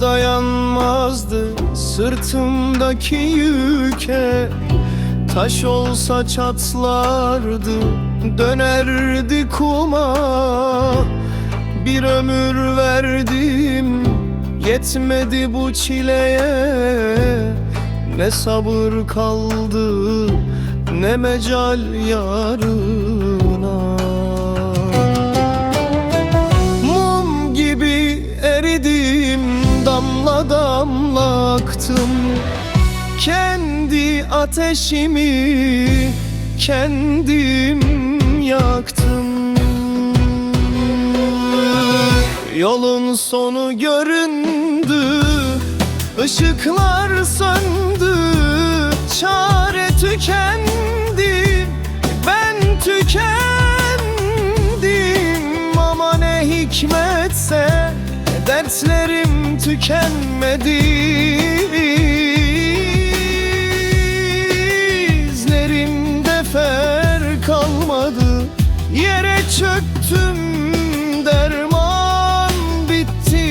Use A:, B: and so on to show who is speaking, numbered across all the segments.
A: dayanmazdı sırtımdaki yüke. Taş olsa çatlardı dönerdi kuma. Bir ömür verdim yetmedi bu çileye. Ne sabır kaldı ne mecal yarına damla aktım Kendi ateşimi kendim yaktım. Yolun sonu göründü Işıklar söndü Dertlerim tükenmedi. İzlerimde fer kalmadı. Yere çöktüm derman bitti.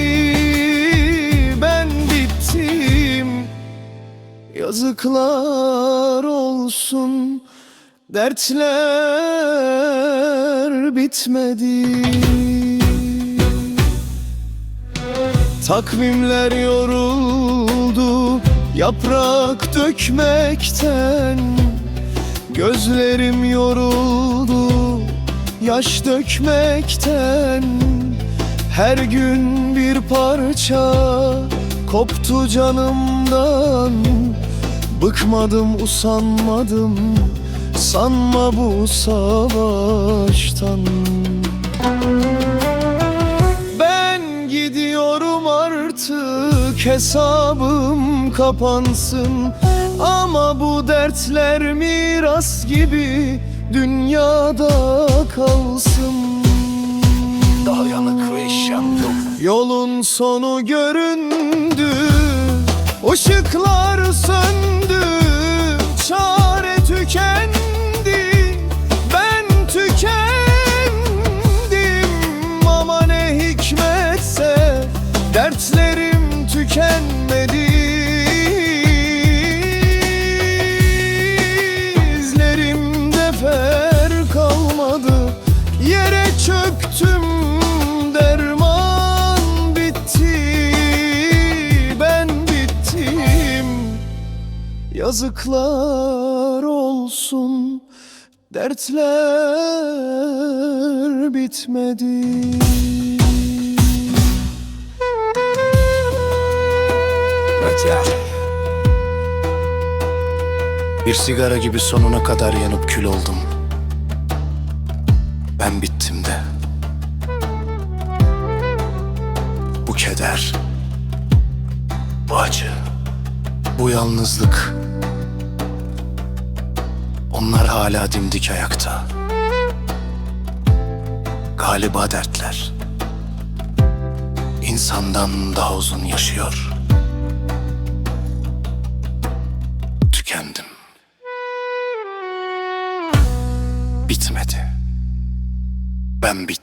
A: Ben bittim. Yazıklar olsun. Dertler bitmedi Takvimler yoruldu Yaprak dökmekten. Gözlerim yoruldu Yaş dökmekten. Her gün bir parça Koptu canımdan. Bıkmadım usanmadım Sanma bu savaştan artık hesabım kapansın. Ama bu dertler miras gibi dünyada kalsın. Yolun sonu göründü Işıklar söndü Çare tükendi Yazıklar olsun. Dertler bitmedi.
B: Recep. Bir sigara gibi sonuna kadar yanıp kül oldum. Ben bittim de. Bu keder Bu acı Bu yalnızlık Onlar hala dimdik ayakta Galiba dertler insandan daha uzun yaşıyor Tükendim. Bitmedi. Ben bittim.